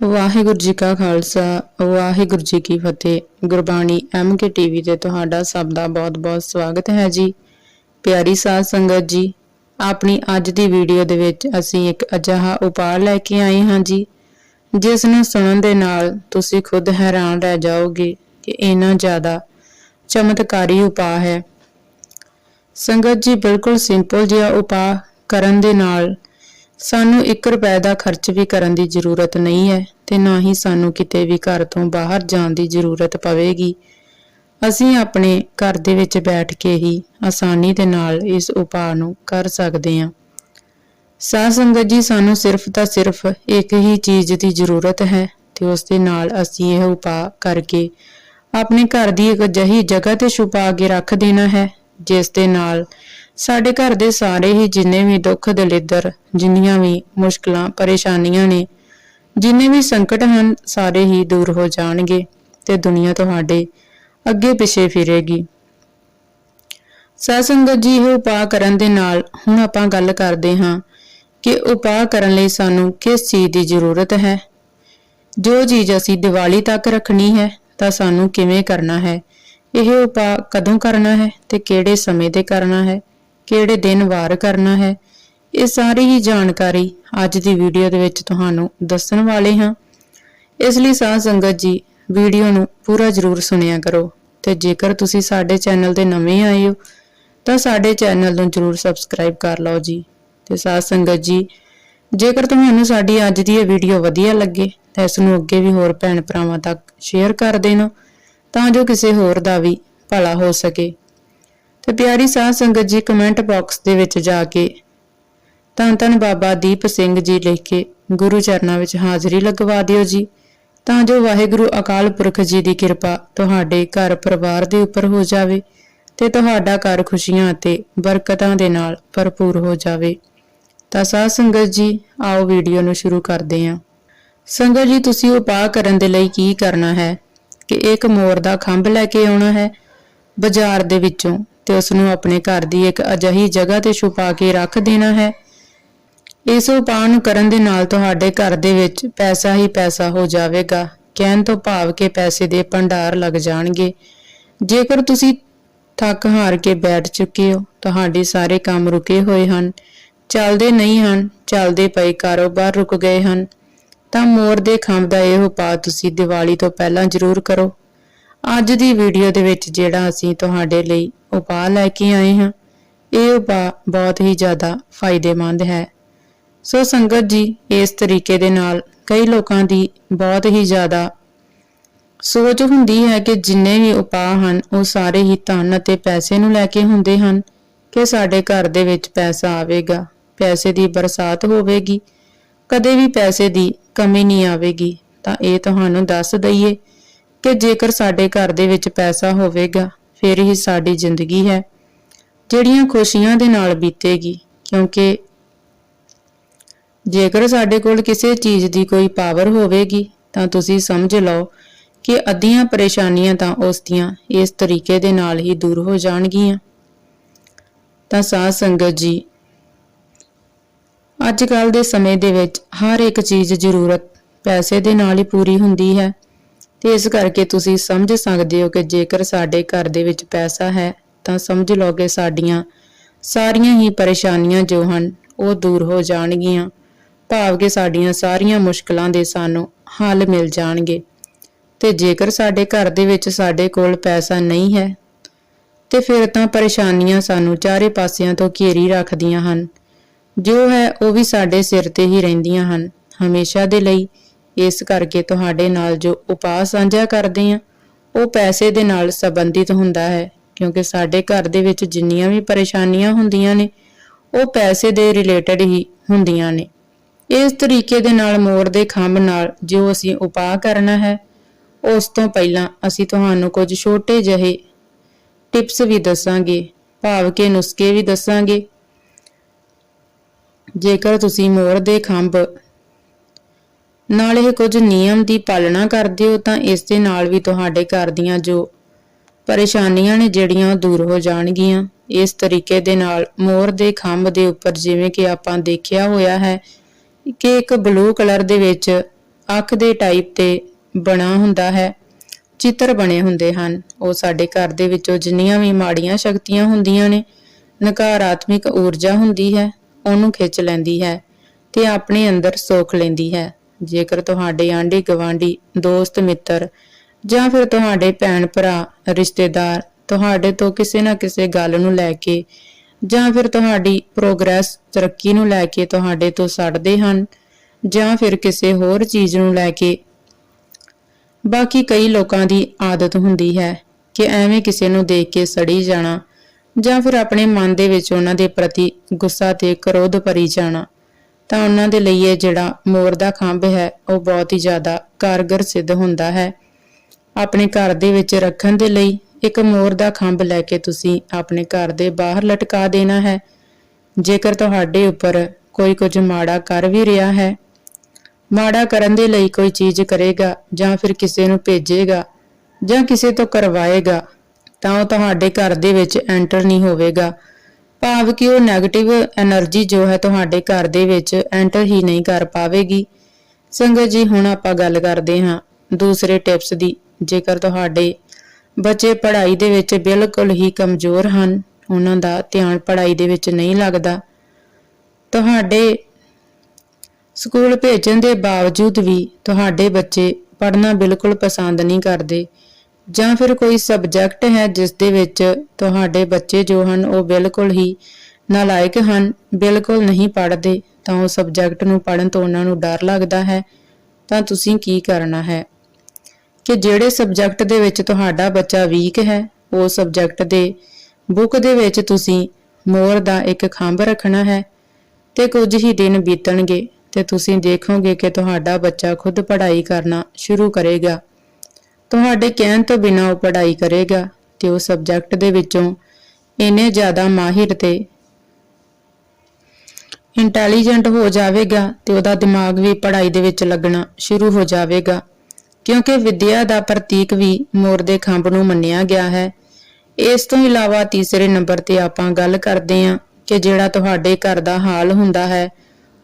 ਵਾਹਿਗੁਰੂ ਜੀ ਕਾ ਖਾਲਸਾ, ਵਾਹਿਗੁਰੂ ਜੀ ਕੀ ਫਤਿਹ। Gurbani M MK TV ਤੇ ਤੁਹਾਡਾ ਸਭ ਦਾ ਬਹੁਤ-ਬਹੁਤ ਸਵਾਗਤ ਹੈ ਜੀ। ਪਿਆਰੀ ਸਾਧ ਸੰਗਤ ਜੀ, ਆਪਣੀ ਅੱਜ ਦੀ ਵੀਡੀਓ ਦੇ ਵਿੱਚ ਅਸੀਂ ਇੱਕ ਅਜਿਹਾ ਉਪਾਅ ਲੈ ਕੇ ਆਏ ਹਾਂ ਜੀ, ਜਿਸ ਨੂੰ ਸੁਣਨ ਦੇ ਨਾਲ ਤੁਸੀਂ ਖੁਦ ਹੈਰਾਨ ਰਹਿ ਜਾਓਗੇ ਕਿ ਇੰਨਾ ਜ਼ਿਆਦਾ ਚਮਤਕਾਰੀ ਉਪਾਅ ਹੈ। ਸੰਗਤ ਜੀ, ਬਿਲਕੁਲ ਸਿੰਪਲ ਜਿਹਾ ਉਪਾਅ ਕਰਨ ਦੇ ਨਾਲ ਸਾਨੂੰ 1 ਰੁਪਏ ਦਾ ਖਰਚ ਵੀ ਕਰਨ ਦੀ ਜ਼ਰੂਰਤ ਨਹੀਂ ਹੈ ਤੇ ਨਾ ਹੀ ਸਾਨੂੰ ਕਿਤੇ ਵੀ ਘਰ ਤੋਂ ਬਾਹਰ ਜਾਣ ਦੀ ਜ਼ਰੂਰਤ ਪਵੇਗੀ। ਅਸੀਂ ਆਪਣੇ ਘਰ ਦੇ ਵਿੱਚ ਬੈਠ ਕੇ ਹੀ ਆਸਾਨੀ ਦੇ ਨਾਲ ਇਸ ਉਪਾਅ ਨੂੰ ਕਰ ਸਕਦੇ ਹਾਂ। ਸਾਧ ਸੰਗਤ ਜੀ, ਸਾਨੂੰ ਸਿਰਫ ਤਾਂ ਸਿਰਫ ਇੱਕ ਹੀ ਚੀਜ਼ ਦੀ ਜ਼ਰੂਰਤ ਹੈ ਤੇ ਉਸ ਦੇ ਨਾਲ ਅਸੀਂ ਇਹ ਉਪਾਅ ਕਰਕੇ ਆਪਣੇ ਘਰ ਦੀ ਇੱਕ ਅਜਿਹੀ ਜਗ੍ਹਾ ਤੇ ਛੁਪਾ ਕੇ ਰੱਖ ਦੇਣਾ ਹੈ, ਜਿਸ ਦੇ ਨਾਲ ਸਾਡੇ ਘਰ ਦੇ ਸਾਰੇ ਹੀ ਜਿੰਨੇ ਵੀ ਦੁੱਖ ਦਲਿੱਦਰ, ਜਿੰਨੀਆਂ ਵੀ ਮੁਸ਼ਕਲਾਂ, ਪਰੇਸ਼ਾਨੀਆਂ ਨੇ, ਜਿੰਨੇ ਵੀ ਸੰਕਟ ਹਨ, ਸਾਰੇ ਹੀ ਦੂਰ ਹੋ ਜਾਣਗੇ ਤੇ ਦੁਨੀਆ ਤੁਹਾਡੇ ਅੱਗੇ ਪਿੱਛੇ ਫਿਰੇਗੀ। ਸਾਧ ਸੰਗਤ ਜੀ, ਇਹ ਉਪਾਅ ਕਰਨ ਦੇ ਨਾਲ ਹੁਣ ਆਪਾਂ ਗੱਲ ਕਰਦੇ ਹਾਂ ਕਿ ਉਪਾਅ ਕਰਨ ਲਈ ਸਾਨੂੰ ਕਿਸ ਚੀਜ਼ ਦੀ ਜ਼ਰੂਰਤ ਹੈ। ਜੋ ਚੀਜ਼ ਅਸੀਂ ਦੀਵਾਲੀ ਤੱਕ ਰੱਖਣੀ ਹੈ, ਤਾਂ ਸਾਨੂੰ ਕਿਵੇਂ ਕਰਨਾ ਹੈ? ਇਹ ਉਪਾਅ ਕਦੋਂ ਕਰਨਾ ਹੈ ਤੇ ਕਿਹੜੇ ਸਮੇਂ ਤੇ ਕਰਨਾ ਹੈ? ਕਿਹੜੇ ਦਿਨ ਵਾਰ ਕਰਨਾ ਹੈ, ਇਹ ਸਾਰੀ ਹੀ ਜਾਣਕਾਰੀ ਅੱਜ ਦੀ ਵੀਡੀਓ ਦੇ ਵਿੱਚ ਤੁਹਾਨੂੰ ਦੱਸਣ ਵਾਲੇ ਹਾਂ। ਇਸ ਲਈ ਸਾਧ ਸੰਗਤ ਜੀ, ਵੀਡੀਓ ਨੂੰ ਪੂਰਾ ਜ਼ਰੂਰ ਸੁਣਿਆ ਕਰੋ ਤੇ ਜੇਕਰ ਤੁਸੀਂ ਸਾਡੇ ਚੈਨਲ ਤੇ ਨਵੇਂ ਆਏ ਹੋ, ਤਾਂ ਸਾਡੇ ਚੈਨਲ ਨੂੰ ਜ਼ਰੂਰ ਸਬਸਕ੍ਰਾਈਬ ਕਰ ਲਓ ਜੀ। ਤੇ ਸਾਧ ਸੰਗਤ ਜੀ, ਜੇਕਰ ਤੁਹਾਨੂੰ ਸਾਡੀ ਅੱਜ ਦੀ ਇਹ ਵੀਡੀਓ ਵਧੀਆ ਲੱਗੇ, ਤਾਂ ਇਸ ਨੂੰ ਅੱਗੇ ਵੀ ਹੋਰ ਭੈਣ ਭਰਾਵਾਂ ਤੱਕ ਸ਼ੇਅਰ ਕਰ ਦੇਣਾ, ਤਾਂ ਜੋ ਕਿਸੇ ਹੋਰ ਦਾ ਵੀ ਭਲਾ ਹੋ ਸਕੇ। ਤੇ ਪਿਆਰੀ ਸਾਧ ਸੰਗਤ ਜੀ ਕਮੈਂਟ ਬਾਕਸ ਦੇ ਵਿੱਚ ਜਾ ਕੇ ਧੰਨ ਧੰਨ ਬਾਬਾ ਦੀਪ ਸਿੰਘ ਜੀ ਲਿਖ ਕੇ ਗੁਰੂ ਚਰਨਾਂ ਵਿੱਚ ਹਾਜ਼ਰੀ ਲਗਵਾ ਦਿਓ ਜੀ। ਤਾਂ ਜੋ ਵਾਹਿਗੁਰੂ ਅਕਾਲ ਪੁਰਖ ਜੀ ਦੀ ਕਿਰਪਾ ਤੁਹਾਡੇ ਘਰ ਪਰਿਵਾਰ ਦੇ ਉੱਪਰ ਹੋ ਜਾਵੇ ਤੇ ਤੁਹਾਡਾ ਘਰ ਖੁਸ਼ੀਆਂ ਅਤੇ ਬਰਕਤਾਂ ਦੇ ਨਾਲ ਭਰਪੂਰ ਹੋ ਜਾਵੇ। ਤਾਂ ਸਾਧ ਸੰਗਤ ਜੀ, ਆਓ ਵੀਡੀਓ ਨੂੰ ਸ਼ੁਰੂ ਕਰਦੇ ਹਾਂ। ਸੰਗਤ ਜੀ, ਤੁਸੀਂ ਉਪਾਅ ਕਰਨ ਦੇ ਲਈ ਕੀ ਕਰਨਾ ਹੈ? ਕਿ ਇੱਕ ਮੋਰ ਦਾ ਖੰਭ ਲੈ ਕੇ ਆਉਣਾ ਹੈ। ਬਾਜ਼ਾਰ ਦੇ ਵਿੱਚੋਂ ਤੇ ਉਸ ਨੂੰ ਆਪਣੇ ਘਰ ਦੀ ਇੱਕ ਅਜਿਹੀ ਜਗ੍ਹਾ ਤੇ ਛੁਪਾ ਕੇ ਰੱਖ ਦੇਣਾ ਹੈ। ਇਸ ਉਪਾਅ ਨੂੰ ਕਰਨ ਦੇ ਨਾਲ ਤੁਹਾਡੇ ਘਰ ਦੇ ਵਿੱਚ ਪੈਸਾ ਹੀ ਪੈਸਾ ਹੋ ਜਾਵੇਗਾ। ਕਹਿਣ ਤੋਂ ਭਾਵ ਕਿ ਪੈਸੇ ਦੇ ਭੰਡਾਰ ਲੱਗ ਜਾਣਗੇ। ਜੇਕਰ ਤੁਸੀਂ ਥੱਕ ਹਾਰ ਕੇ ਬੈਠ ਚੁੱਕੇ ਹੋ, ਤੁਹਾਡੇ ਸਾਰੇ ਕੰਮ ਰੁਕੇ ਹੋਏ ਹਨ। ਚੱਲਦੇ ਨਹੀਂ ਹਨ, ਚੱਲਦੇ ਪਏ ਕਾਰੋਬਾਰ ਰੁਕ ਗਏ ਹਨ। ਤਾਂ ਮੋਰ ਦੇ ਖੰਭ ਦਾ ਇਹ ਉਪਾਅ ਤੁਸੀਂ ਦੀਵਾਲੀ ਤੋਂ ਪਹਿਲਾਂ ਜ਼ਰੂਰ ਕਰੋ। ਅੱਜ ਦੀ ਵੀਡੀਓ ਦੇ ਵਿੱਚ ਜਿਹੜਾ ਅਸੀਂ ਤੁਹਾਡੇ ਲਈ ਉਪਾਅ ਲੈ ਕੇ ਆਏ ਹਾਂ, ਇਹ ਉਪਾਅ ਬਹੁਤ ਹੀ ਜ਼ਿਆਦਾ ਫਾਇਦੇਮੰਦ ਹੈ। ਸੋ ਸੰਗਤ ਜੀ, ਇਸ ਤਰੀਕੇ ਦੇ ਨਾਲ ਕਈ ਲੋਕਾਂ ਦੀ ਬਹੁਤ ਹੀ ਜ਼ਿਆਦਾ ਸੋਚ ਹੁੰਦੀ ਹੈ ਕਿ ਜਿੰਨੇ ਵੀ ਉਪਾਅ ਹਨ, ਉਹ ਸਾਰੇ ਹੀ ਧਨ ਅਤੇ ਪੈਸੇ ਨੂੰ ਲੈ ਕੇ ਹੁੰਦੇ ਹਨ ਕਿ ਸਾਡੇ ਘਰ ਦੇ ਵਿੱਚ ਪੈਸਾ ਆਵੇਗਾ, ਪੈਸੇ ਦੀ ਬਰਸਾਤ ਹੋਵੇਗੀ, ਕਦੇ ਵੀ ਪੈਸੇ ਦੀ ਕਮੀ ਨਹੀਂ ਆਵੇਗੀ। ਤਾਂ ਇਹ ਤੁਹਾਨੂੰ ਦੱਸ ਦਈਏ ਕਿ ਜੇਕਰ ਸਾਡੇ ਘਰ ਦੇ ਵਿੱਚ ਪੈਸਾ ਹੋਵੇਗਾ, ਫਿਰ ਹੀ ਸਾਡੀ ਜ਼ਿੰਦਗੀ ਹੈ, ਜਿਹੜੀਆਂ ਖੁਸ਼ੀਆਂ ਦੇ ਨਾਲ ਬੀਤੇਗੀ, ਕਿਉਂਕਿ ਜੇਕਰ ਸਾਡੇ ਕੋਲ ਕਿਸੇ ਚੀਜ਼ ਦੀ ਕੋਈ ਪਾਵਰ ਹੋਵੇਗੀ, ਤਾਂ ਤੁਸੀਂ ਸਮਝ ਲਓ ਕਿ ਅੱਧੀਆਂ ਪਰੇਸ਼ਾਨੀਆਂ ਤਾਂ ਉਸ ਦੀਆਂ ਇਸ ਤਰੀਕੇ ਦੇ ਨਾਲ ਹੀ ਦੂਰ ਹੋ ਜਾਣਗੀਆਂ। ਤਾਂ ਸਾਧ ਸੰਗਤ ਜੀ, ਅੱਜ ਕੱਲ ਦੇ ਸਮੇਂ ਦੇ ਵਿੱਚ ਹਰ ਇੱਕ ਚੀਜ਼ ਜ਼ਰੂਰਤ ਪੈਸੇ ਦੇ ਨਾਲ ਹੀ ਪੂਰੀ ਹੁੰਦੀ ਹੈ। ਤੇ ਇਸ ਕਰਕੇ ਤੁਸੀਂ ਸਮਝ ਸਕਦੇ ਹੋ ਕਿ ਜੇਕਰ ਸਾਡੇ ਘਰ ਦੇ ਵਿੱਚ ਪੈਸਾ ਹੈ, ਤਾਂ ਸਮਝ ਲਓ ਕਿ ਸਾਡੀਆਂ ਸਾਰੀਆਂ ਹੀ ਪਰੇਸ਼ਾਨੀਆਂ ਜੋ ਹਨ, ਉਹ ਦੂਰ ਹੋ ਜਾਣਗੀਆਂ। ਭਾਵ ਕਿ ਸਾਡੀਆਂ ਸਾਰੀਆਂ ਮੁਸ਼ਕਲਾਂ ਦੇ ਸਾਨੂੰ ਹੱਲ ਮਿਲ ਜਾਣਗੇ। ਤੇ ਜੇਕਰ ਸਾਡੇ ਘਰ ਦੇ ਵਿੱਚ ਸਾਡੇ ਕੋਲ ਪੈਸਾ ਨਹੀਂ ਹੈ, ਤੇ ਫਿਰ ਤਾਂ ਪਰੇਸ਼ਾਨੀਆਂ ਸਾਨੂੰ ਚਾਰੇ ਪਾਸਿਆਂ ਤੋਂ ਘੇਰੀ ਰੱਖਦੀਆਂ ਹਨ। ਜੋ ਹੈ, ਉਹ ਵੀ ਸਾਡੇ ਸਿਰ ਤੇ ਹੀ ਰਹਿੰਦੀਆਂ ਹਨ, ਹਮੇਸ਼ਾ ਦੇ ਲਈ। ਇਸ ਕਰਕੇ ਤੁਹਾਡੇ ਨਾਲ ਜੋ ਉਪਾਅ ਸਾਂਝਾ ਕਰਦੇ ਆ ਉਹ ਪੈਸੇ ਦੇ ਨਾਲ ਸੰਬੰਧਿਤ ਹੁੰਦਾ ਹੈ, ਕਿਉਂਕਿ ਸਾਡੇ ਘਰ ਦੇ ਵਿੱਚ ਜਿੰਨੀਆਂ ਵੀ ਪਰੇਸ਼ਾਨੀਆਂ ਹੁੰਦੀਆਂ ਨੇ, ਉਹ ਪੈਸੇ ਦੇ ਰਿਲੇਟਡ ਹੀ ਹੁੰਦੀਆਂ ਨੇ। ਇਸ ਤਰੀਕੇ ਦੇ ਨਾਲ ਮੋਰ ਦੇ ਖੰਭ ਨਾਲ ਜੋ ਅਸੀਂ ਉਪਾਅ ਕਰਨਾ ਹੈ, ਉਸ ਤੋਂ ਪਹਿਲਾਂ ਅਸੀਂ ਤੁਹਾਨੂੰ ਕੁਝ ਛੋਟੇ ਜਿਹੇ ਟਿਪਸ ਵੀ ਦੱਸਾਂਗੇ ਭਾਵ ਕਿ ਨੁਸਖੇ ਵੀ ਦੱਸਾਂਗੇ। ਜੇਕਰ ਤੁਸੀਂ ਮੋਰ ਦੇ ਖੰਭ ਨਾਲ ਇਹ ਕੁਝ ਨਿਯਮ ਦੀ ਪਾਲਣਾ ਕਰਦੇ ਹੋ ਤਾਂ ਇਸ ਦੇ ਨਾਲ ਵੀ ਤੁਹਾਡੇ ਘਰ ਦੀਆਂ ਜੋ ਪਰੇਸ਼ਾਨੀਆਂ ਨੇ ਜਿਹੜੀਆਂ ਉਹ ਦੂਰ ਹੋ ਜਾਣਗੀਆਂ। ਇਸ ਤਰੀਕੇ ਦੇ ਨਾਲ ਮੋਰ ਦੇ ਖੰਭ ਦੇ ਉੱਪਰ ਜਿਵੇਂ ਕਿ ਆਪਾਂ ਦੇਖਿਆ ਹੋਇਆ ਹੈ ਕਿ ਇੱਕ ਬਲੂ ਕਲਰ ਦੇ ਵਿੱਚ ਅੱਖ ਦੇ ਟਾਈਪ ਤੇ ਬਣਾ ਹੁੰਦਾ ਹੈ, ਚਿੱਤਰ ਬਣੇ ਹੁੰਦੇ ਹਨ। ਉਹ ਸਾਡੇ ਘਰ ਦੇ ਵਿੱਚੋਂ ਜਿੰਨੀਆਂ ਵੀ ਮਾੜੀਆਂ ਸ਼ਕਤੀਆਂ ਹੁੰਦੀਆਂ ਨੇ, ਨਕਾਰਾਤਮਕ ਊਰਜਾ ਹੁੰਦੀ ਹੈ, ਉਹਨੂੰ ਖਿੱਚ ਲੈਂਦੀ ਹੈ ਤੇ ਆਪਣੇ ਅੰਦਰ ਸੋਖ ਲੈਂਦੀ ਹੈ। ਜੇਕਰ ਤੁਹਾਡੇ ਆਂਢੀ ਗਵਾਂਢੀ ਦੋਸਤ, ਮਿੱਤਰ ਜਾਂ ਫਿਰ ਤੁਹਾਡੇ ਭੈਣ ਭਰਾ, ਰਿਸ਼ਤੇਦਾਰ ਤੁਹਾਡੇ ਤੋਂ ਕਿਸੇ ਨਾ ਕਿਸੇ ਗੱਲ ਨੂੰ ਲੈ ਕੇ ਜਾਂ ਫਿਰ ਤੁਹਾਡੀ ਪ੍ਰੋਗਰੈਸ ਤਰੱਕੀ ਨੂੰ ਲੈ ਕੇ ਤੁਹਾਡੇ ਤੋਂ ਸੜਦੇ ਹਨ ਜਾਂ ਫਿਰ ਕਿਸੇ ਹੋਰ ਚੀਜ਼ ਨੂੰ ਲੈ ਕੇ, ਬਾਕੀ ਕਈ ਲੋਕਾਂ ਦੀ ਆਦਤ ਹੁੰਦੀ ਹੈ ਕਿ ਐਵੇਂ ਕਿਸੇ ਨੂੰ ਦੇਖ ਕੇ ਸੜੀ ਜਾਣਾ ਜਾਂ ਫਿਰ ਆਪਣੇ ਮਨ ਦੇ ਵਿੱਚ ਉਹਨਾਂ ਦੇ ਪ੍ਰਤੀ ਗੁੱਸਾ ਤੇ ਕਰੋਧ ਭਰੀ ਜਾਣਾ। ਤਾਂ ਉਹਨਾਂ ਦੇ ਲਈ ਇਹ ਜਿਹੜਾ ਮੋਰ ਦਾ ਖੰਭ ਹੈ, ਉਹ ਬਹੁਤ ਹੀ ਜ਼ਿਆਦਾ ਕਾਰਗਰ ਸਿੱਧ ਹੁੰਦਾ ਹੈ। ਆਪਣੇ ਘਰ ਦੇ ਵਿੱਚ ਰੱਖਣ ਦੇ ਲਈ ਇੱਕ ਮੋਰ ਦਾ ਖੰਭ ਲੈ ਕੇ ਤੁਸੀਂ ਆਪਣੇ ਘਰ ਦੇ ਬਾਹਰ ਲਟਕਾ ਦੇਣਾ ਹੈ। ਜੇਕਰ ਤੁਹਾਡੇ ਉੱਪਰ ਕੋਈ ਕੁਝ ਮਾੜਾ ਕਰ ਵੀ ਰਿਹਾ ਹੈ, ਮਾੜਾ ਕਰਨ ਦੇ ਲਈ ਕੋਈ ਚੀਜ਼ ਕਰੇਗਾ ਜਾਂ ਫਿਰ ਕਿਸੇ ਨੂੰ ਭੇਜੇਗਾ ਜਾਂ ਕਿਸੇ ਤੋਂ ਕਰਵਾਏਗਾ, ਤਾਂ ਉਹ ਤੁਹਾਡੇ ਘਰ ਦੇ ਵਿੱਚ ਐਂਟਰ ਨਹੀਂ ਹੋਵੇਗਾ। ਭਾਵ ਕਿ ਉਹ ਨੈਗੇਟਿਵ ਐਨਰਜੀ ਜੋ ਹੈ ਤੁਹਾਡੇ ਘਰ ਦੇ ਵਿੱਚ ਐਂਟਰ ਹੀ ਨਹੀਂ ਕਰ ਪਾਵੇਗੀ। ਸੰਗਤ ਜੀ, ਹੁਣ ਆਪਾਂ ਗੱਲ ਕਰਦੇ ਹਾਂ ਦੂਸਰੇ ਟਿਪਸ ਦੀ। ਜੇਕਰ ਤੁਹਾਡੇ ਬੱਚੇ ਪੜ੍ਹਾਈ ਦੇ ਵਿੱਚ ਬਿਲਕੁਲ ਹੀ ਕਮਜ਼ੋਰ ਹਨ, ਉਹਨਾਂ ਦਾ ਧਿਆਨ ਪੜ੍ਹਾਈ ਦੇ ਵਿੱਚ ਨਹੀਂ ਲੱਗਦਾ, ਤੁਹਾਡੇ ਸਕੂਲ ਭੇਜਣ ਦੇ ਬਾਵਜੂਦ ਵੀ ਤੁਹਾਡੇ ਬੱਚੇ ਪੜ੍ਹਨਾ ਬਿਲਕੁਲ ਪਸੰਦ ਨਹੀਂ ਕਰਦੇ। ਜਾਂ ਫਿਰ ਕੋਈ ਸਬਜੈਕਟ ਹੈ ਜਿਸ ਦੇ ਵਿੱਚ ਤੁਹਾਡੇ ਬੱਚੇ ਜੋ ਹਨ ਉਹ ਬਿਲਕੁਲ ਹੀ ਨਾਲਾਇਕ ਹਨ, ਬਿਲਕੁਲ ਨਹੀਂ ਪੜ੍ਹਦੇ, ਤਾਂ ਉਹ ਸਬਜੈਕਟ ਨੂੰ ਪੜ੍ਹਨ ਤੋਂ ਉਹਨਾਂ ਨੂੰ ਡਰ ਲੱਗਦਾ ਹੈ। ਤਾਂ ਤੁਸੀਂ ਕੀ ਕਰਨਾ ਹੈ? ਕਿ ਜਿਹੜੇ ਸਬਜੈਕਟ ਦੇ ਵਿੱਚ ਤੁਹਾਡਾ ਬੱਚਾ ਵੀਕ ਹੈ, ਉਹ ਸਬਜੈਕਟ ਦੇ ਬੁੱਕ ਦੇ ਵਿੱਚ ਤੁਸੀਂ ਮੋਰ ਦਾ ਇੱਕ ਖੰਭ ਰੱਖਣਾ ਹੈ ਤੇ ਕੁਝ ਹੀ ਦਿਨ ਬੀਤਣਗੇ ਤੇ ਤੁਸੀਂ ਦੇਖੋਗੇ ਕਿ ਤੁਹਾਡਾ ਬੱਚਾ ਖੁਦ ਪੜ੍ਹਾਈ ਕਰਨਾ ਸ਼ੁਰੂ ਕਰੇਗਾ। ਤੁਹਾਡੇ ਕਹਿਣ ਤੋਂ ਬਿਨਾਂ ਉਹ ਪੜ੍ਹਾਈ ਕਰੇਗਾ ਤੇ ਉਹ ਸਬਜੈਕਟ ਦੇ ਵਿੱਚੋਂ ਇੰਨੇ ਜ਼ਿਆਦਾ ਮਾਹਿਰ ਤੇ ਇੰਟੈਲੀਜੈਂਟ ਹੋ ਜਾਵੇਗਾ ਤੇ ਉਹਦਾ ਦਿਮਾਗ ਵੀ ਪੜ੍ਹਾਈ ਦੇ ਵਿੱਚ ਲੱਗਣਾ ਸ਼ੁਰੂ ਹੋ ਜਾਵੇਗਾ। ਕਿਉਂਕਿ ਵਿਦਿਆ ਦਾ ਪ੍ਰਤੀਕ ਵੀ ਮੋਰ ਦੇ ਖੰਭ ਨੂੰ ਮੰਨਿਆ ਗਿਆ ਹੈ। ਇਸ ਤੋਂ ਇਲਾਵਾ ਤੀਸਰੇ ਨੰਬਰ ਤੇ ਆਪਾਂ ਗੱਲ ਕਰਦੇ ਹਾਂ ਕਿ ਜਿਹੜਾ ਤੁਹਾਡੇ ਘਰ ਦਾ ਹਾਲ ਹੁੰਦਾ ਹੈ,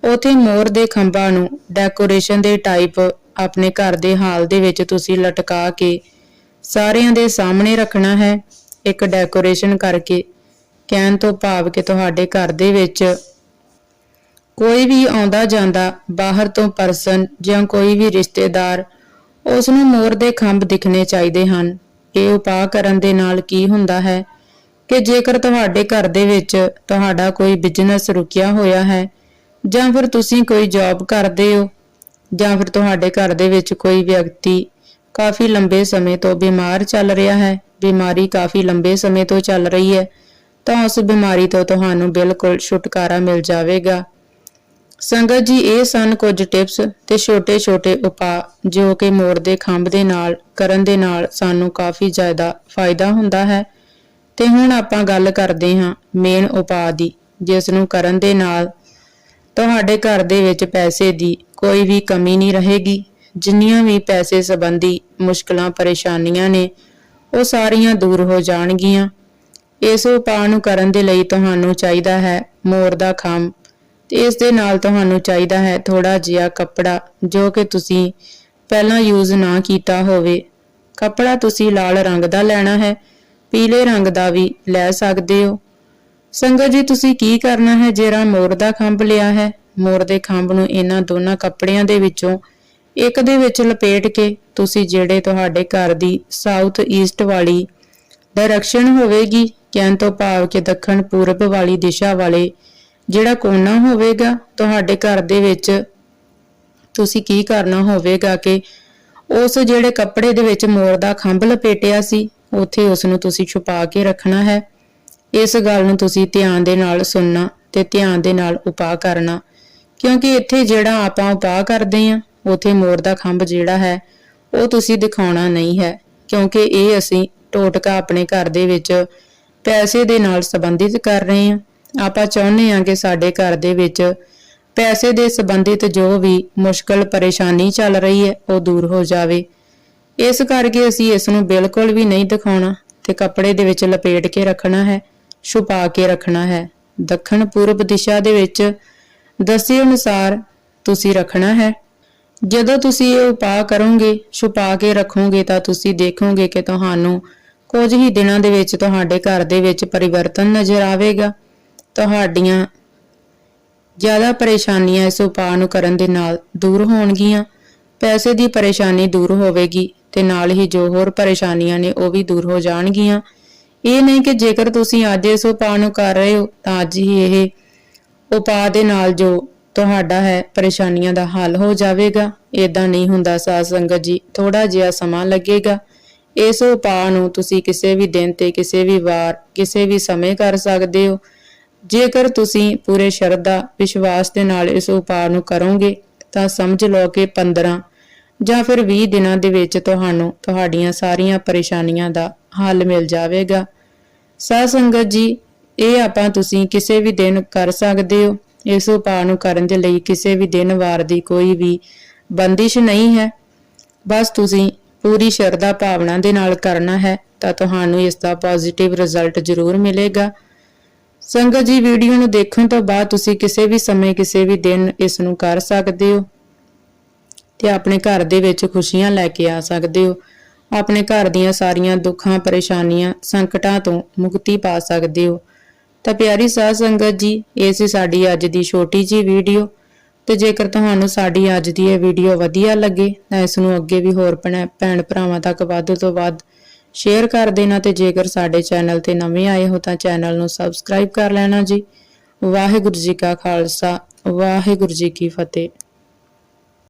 ਉਥੇ ਮੋਰ ਦੇ ਖੰਭਾਂ ਨੂੰ ਡੈਕੋਰੇਸ਼ਨ ਦੇ ਟਾਈਪ ਆਪਣੇ ਘਰ ਦੇ ਹਾਲ ਦੇ ਵਿੱਚ ਤੁਸੀਂ ਲਟਕਾ ਕੇ ਸਾਰਿਆਂ ਦੇ ਸਾਹਮਣੇ ਰੱਖਣਾ ਹੈ, ਇੱਕ ਡੈਕੋਰੇਸ਼ਨ ਕਰਕੇ। ਕਹਿਣ ਤੋਂ ਭਾਵ ਕਿ ਤੁਹਾਡੇ ਘਰ ਦੇ ਵਿੱਚ ਕੋਈ ਵੀ ਆਉਂਦਾ ਜਾਂਦਾ, ਬਾਹਰ ਤੋਂ ਪਰਸਨ ਜਾਂ ਕੋਈ ਵੀ ਰਿਸ਼ਤੇਦਾਰ ਉਸ ਨੂੰ ਮੋਰ ਦੇ ਖੰਭ ਦਿਖਣੇ ਚਾਹੀਦੇ ਹਨ। ਇਹ ਉਪਾਅ ਕਰਨ ਦੇ ਨਾਲ ਕੀ ਹੁੰਦਾ ਹੈ ਕਿ ਜੇਕਰ ਤੁਹਾਡੇ ਘਰ ਦੇ ਵਿੱਚ ਤੁਹਾਡਾ ਕੋਈ ਬਿਜ਼ਨਸ ਰੁਕਿਆ ਹੋਇਆ ਹੈ ਜਾਂ ਫਿਰ ਤੁਸੀਂ ਕੋਈ ਜੌਬ ਕਰਦੇ ਹੋ ਜਾਂ ਫਿਰ ਤੁਹਾਡੇ ਘਰ ਦੇ ਵਿੱਚ ਕੋਈ ਵਿਅਕਤੀ ਕਾਫੀ ਲੰਬੇ ਸਮੇਂ ਤੋਂ ਬਿਮਾਰ ਚੱਲ ਰਿਹਾ ਹੈ, ਬਿਮਾਰੀ ਕਾਫੀ ਲੰਬੇ ਸਮੇਂ ਤੋਂ ਚੱਲ ਰਹੀ ਹੈ, ਤਾਂ ਉਸ ਬਿਮਾਰੀ ਤੋਂ ਤੁਹਾਨੂੰ ਬਿਲਕੁਲ ਛੁਟਕਾਰਾ ਮਿਲ ਜਾਵੇਗਾ। ਸੰਗਤ ਜੀ, ਇਹ ਸਨ ਕੁਝ ਟਿਪਸ ਤੇ ਛੋਟੇ-ਛੋਟੇ ਉਪਾਅ, ਜੋ ਕਿ ਮੋਰ ਦੇ ਖੰਭ ਦੇ ਨਾਲ, ਕਰਨ ਦੇ ਨਾਲ ਸਾਨੂੰ ਕਾਫੀ ਜ਼ਿਆਦਾ ਫਾਇਦਾ ਹੁੰਦਾ ਹੈ। ਤੇ ਹੁਣ ਆਪਾਂ ਗੱਲ ਕਰਦੇ ਹਾਂ ਮੇਨ ਉਪਾਅ ਦੀ, ਜਿਸ ਨੂੰ ਕਰਨ ਦੇ ਨਾਲ ਤੁਹਾਡੇ ਘਰ ਦੇ ਵਿੱਚ ਪੈਸੇ ਦੀ ਕੋਈ ਵੀ ਕਮੀ ਨਹੀਂ ਰਹੇਗੀ। ਜਿੰਨੀਆਂ ਵੀ ਪੈਸੇ ਸੰਬੰਧੀ ਮੁਸ਼ਕਲਾਂ, ਪਰੇਸ਼ਾਨੀਆਂ ਨੇ, ਉਹ ਸਾਰੀਆਂ ਦੂਰ ਹੋ ਜਾਣਗੀਆਂ। ਇਸ ਉਪਾਅ ਨੂੰ ਕਰਨ ਦੇ ਲਈ ਤੁਹਾਨੂੰ ਚਾਹੀਦਾ ਹੈ ਮੋਰ ਦਾ ਖੰਭ ਤੇ ਇਸ ਦੇ ਨਾਲ ਤੁਹਾਨੂੰ ਚਾਹੀਦਾ ਹੈ ਥੋੜਾ ਜਿਹਾ ਕੱਪੜਾ, ਜੋ ਕਿ ਤੁਸੀਂ ਪਹਿਲਾਂ ਯੂਜ਼ ਨਾ ਕੀਤਾ ਹੋਵੇ। ਕੱਪੜਾ ਤੁਸੀਂ ਲਾਲ ਰੰਗ ਦਾ ਲੈਣਾ ਹੈ, ਪੀਲੇ ਰੰਗ ਦਾ ਵੀ ਲੈ ਸਕਦੇ ਹੋ। ਸੰਗਤ ਜੀ, ਤੁਸੀਂ ਕੀ ਕਰਨਾ ਹੈ? ਜਿਹੜਾ ਮੋਰ ਦਾ ਖੰਭ ਲਿਆ ਹੈ, ਮੋਰ ਦੇ ਖੰਭ ਨੂੰ ਇਹਨਾਂ ਦੋਨਾਂ ਕੱਪੜਿਆਂ ਦੇ ਵਿੱਚੋਂ ਇੱਕ ਦੇ ਵਿੱਚ ਲਪੇਟ ਕੇ ਤੁਸੀਂ ਜਿਹੜੇ ਤੁਹਾਡੇ ਘਰ ਦੀ ਸਾਊਥ ਈਸਟ ਵਾਲੀ ਡਾਇਰੈਕਸ਼ਨ ਹੋਵੇਗੀ, ਕਹਿਣ ਤੋਂ ਭਾਵ ਕਿ ਦੱਖਣ ਪੂਰਬ ਵਾਲੀ ਦਿਸ਼ਾ ਵਾਲੇ ਜਿਹੜਾ ਕੋਨਾ ਹੋਵੇਗਾ, ਤੁਹਾਡੇ ਘਰ ਦੇ ਵਿੱਚ ਤੁਸੀਂ ਕੀ ਕਰਨਾ ਹੋਵੇਗਾ ਕਿ ਉਸ ਜਿਹੜੇ ਕੱਪੜੇ ਦੇ ਵਿੱਚ ਮੋਰ ਦਾ ਖੰਭ ਲਪੇਟਿਆ ਸੀ, ਉੱਥੇ ਉਸ ਨੂੰ ਤੁਸੀਂ ਛੁਪਾ ਕੇ ਰੱਖਣਾ ਹੈ। ਇਸ ਗੱਲ ਨੂੰ ਤੁਸੀਂ ਧਿਆਨ ਦੇ ਨਾਲ ਸੁਣਨਾ ਤੇ ਧਿਆਨ ਦੇ ਨਾਲ ਉਪਾਅ ਕਰਨਾ। ਕਿਉਂਕਿ ਇੱਥੇ ਜਿਹੜਾ ਆਪਾਂ ਉਪਾਅ ਕਰਦੇ ਆਂ ਉਥੇ ਮੋਰ ਦਾ ਖੰਭ ਜਿਹੜਾ ਹੈ, ਉਹ ਤੁਸੀਂ ਦਿਖਾਉਣਾ ਨਹੀਂ ਹੈ। ਕਿਉਂਕਿ ਇਹ ਅਸੀਂ ਟੋਟਕਾ ਆਪਣੇ ਘਰ ਦੇ ਵਿੱਚ ਪੈਸੇ ਦੇ ਨਾਲ ਸੰਬੰਧਿਤ ਕਰ ਰਹੇ ਹਾਂ। ਆਪਾਂ ਚਾਹੁੰਦੇ ਹਾਂ ਕਿ ਸਾਡੇ ਘਰ ਦੇ ਵਿੱਚ ਪੈਸੇ ਦੇ ਸੰਬੰਧਿਤ ਜੋ ਵੀ ਮੁਸ਼ਕਲ ਪਰੇਸ਼ਾਨੀ ਚੱਲ ਰਹੀ ਹੈ, ਉਹ ਦੂਰ ਹੋ ਜਾਵੇ। ਇਸ ਕਰਕੇ ਅਸੀਂ ਇਸ ਨੂੰ ਬਿਲਕੁਲ ਵੀ ਨਹੀਂ ਦਿਖਾਉਣਾ ਤੇ ਕੱਪੜੇ ਦੇ ਵਿੱਚ ਲਪੇਟ ਕੇ ਰੱਖਣਾ ਹੈ। ਛੁਪਾ ਕੇ ਰੱਖਣਾ ਹੈ। ਦੱਖਣ ਪੂਰਬ ਦਿਸ਼ਾ ਦੇ ਵਿੱਚ ਦੱਸੇ ਅਨੁਸਾਰ ਤੁਸੀਂ ਰੱਖਣਾ ਹੈ। ਜਦੋਂ ਤੁਸੀਂ ਇਹ ਉਪਾਅ ਕਰੋਗੇ, ਛੁਪਾ ਕੇ ਰੱਖੋਗੇ ਤਾਂ ਤੁਸੀਂ ਦੇਖੋਗੇ ਕਿ ਤੁਹਾਨੂੰ ਕੁਝ ਹੀ ਦਿਨਾਂ ਦੇ ਵਿੱਚ ਤੁਹਾਡੇ ਘਰ ਦੇ ਵਿੱਚ ਪਰਿਵਰਤਨ ਨਜ਼ਰ ਆਵੇਗਾ। ਤੁਹਾਡੀਆਂ ਜ਼ਿਆਦਾ ਪਰੇਸ਼ਾਨੀਆਂ ਇਸ ਉਪਾਅ ਨੂੰ ਕਰਨ ਦੇ ਨਾਲ ਦੂਰ ਹੋਣਗੀਆਂ। ਪੈਸੇ ਦੀ ਪਰੇਸ਼ਾਨੀ ਦੂਰ ਹੋਵੇਗੀ ਤੇ ਨਾਲ ਹੀ ਜੋ ਹੋਰ ਪਰੇਸ਼ਾਨੀਆਂ ਨੇ ਉਹ ਵੀ ਦੂਰ ਹੋ ਜਾਣਗੀਆਂ। ਇਹ ਨਹੀਂ ਕਿ ਜੇਕਰ ਤੁਸੀਂ ਅੱਜ ਇਸ ਉਪਾਅ ਨੂੰ ਕਰ ਰਹੇ ਹੋ, ਤਾਂ ਅੱਜ ਹੀ ਇਹ ਉਪਾਅ ਦੇ ਨਾਲ ਜੋ ਤੁਹਾਡਾ ਹੈ, ਪਰੇਸ਼ਾਨੀਆਂ ਦਾ ਹੱਲ ਹੋ ਜਾਵੇਗਾ। ਇਦਾਂ ਨਹੀਂ ਹੁੰਦਾ, ਸਾਧ ਸੰਗਤ ਜੀ ਥੋੜਾ ਜਿਹਾ ਸਮਾਂ ਲੱਗੇਗਾ। ਇਸ ਉਪਾਅ ਨੂੰ ਤੁਸੀਂ ਕਿਸੇ ਵੀ ਦਿਨ ਤੇ ਕਿਸੇ ਵੀ ਵਾਰ, ਕਿਸੇ ਵੀ ਸਮੇਂ ਕਰ ਸਕਦੇ ਹੋ। ਜੇਕਰ ਤੁਸੀਂ ਪੂਰੇ ਸ਼ਰਧਾ, ਵਿਸ਼ਵਾਸ ਦੇ ਨਾਲ ਇਸ ਉਪਾਅ ਨੂੰ ਕਰੋਗੇ, ਤਾਂ ਸਮਝ ਲਓ ਕਿ 15 ਜਾਂ ਫਿਰ 20 ਦਿਨਾਂ ਦੇ ਵਿੱਚ ਤੁਹਾਨੂੰ ਤੁਹਾਡੀਆਂ ਸਾਰੀਆਂ ਪਰੇਸ਼ਾਨੀਆਂ ਦਾ ਹੱਲ ਮਿਲ ਜਾਵੇਗਾ। ਸਾਧ ਸੰਗਤ ਜੀ, ਇਹ ਆਪਾਂ ਤੁਸੀਂ ਕਿਸੇ ਵੀ ਦਿਨ ਕਰ ਸਕਦੇ ਹੋ। ਇਸ ਉਪਾਅ ਨੂੰ ਕਰਨ ਦੇ ਲਈ ਕਿਸੇ ਵੀ ਦਿਨ ਵਾਰ ਦੀ ਕੋਈ ਵੀ ਬੰਦਿਸ਼ ਨਹੀਂ ਹੈ। ਬਸ ਤੁਸੀਂ ਪੂਰੀ ਸ਼ਰਧਾ ਭਾਵਨਾ ਦੇ ਨਾਲ ਕਰਨਾ ਹੈ ਤਾਂ ਤੁਹਾਨੂੰ ਇਸ ਦਾ ਪੋਜ਼ਿਟਿਵ ਰਿਜ਼ਲਟ ਜ਼ਰੂਰ ਮਿਲੇਗਾ। ਸੰਗਤ ਜੀ ਵੀਡੀਓ ਨੂੰ ਦੇਖਣ ਤੋਂ ਬਾਅਦ ਤੁਸੀਂ ਕਿਸੇ ਵੀ ਸਮੇਂ ਕਿਸੇ ਵੀ ਦਿਨ ਇਸ ਨੂੰ ਕਰ ਸਕਦੇ ਹੋ ਤੇ ਆਪਣੇ ਘਰ ਦੇ ਵਿੱਚ ਖੁਸ਼ੀਆਂ ਲੈ ਕੇ ਆ ਸਕਦੇ ਹੋ। ਆਪਣੇ ਘਰ ਦੀਆਂ ਸਾਰੀਆਂ ਦੁੱਖਾਂ, ਪਰੇਸ਼ਾਨੀਆਂ, ਸੰਕਟਾਂ ਤੋਂ ਮੁਕਤੀ ਪਾ ਸਕਦੇ ਹੋ। ਤਾਂ ਪਿਆਰੀ ਸਾਧ ਸੰਗਤ ਜੀ, ਇਹ ਸੀ ਸਾਡੀ ਅੱਜ ਦੀ ਛੋਟੀ ਜੀ ਵੀਡੀਓ। ਤੇ ਜੇਕਰ ਤੁਹਾਨੂੰ ਸਾਡੀ ਅੱਜ ਦੀ ਇਹ ਵੀਡੀਓ ਵਧੀਆ ਲੱਗੇ, ਤਾਂ ਇਸ ਨੂੰ ਅੱਗੇ ਵੀ ਹੋਰ ਭੈਣ ਭੈਣ ਭਰਾਵਾਂ ਤੱਕ ਵੱਧ ਤੋਂ ਵੱਧ ਸ਼ੇਅਰ ਕਰ ਦੇਣਾ। ਤੇ ਜੇਕਰ ਸਾਡੇ ਚੈਨਲ ਤੇ ਨਵੇਂ ਆਏ ਹੋ, ਤਾਂ ਚੈਨਲ ਨੂੰ ਸਬਸਕ੍ਰਾਈਬ ਕਰ ਲੈਣਾ ਜੀ। ਵਾਹਿਗੁਰੂ ਜੀ ਕਾ ਖਾਲਸਾ, ਵਾਹਿਗੁਰੂ ਜੀ ਕੀ ਫਤਿਹ।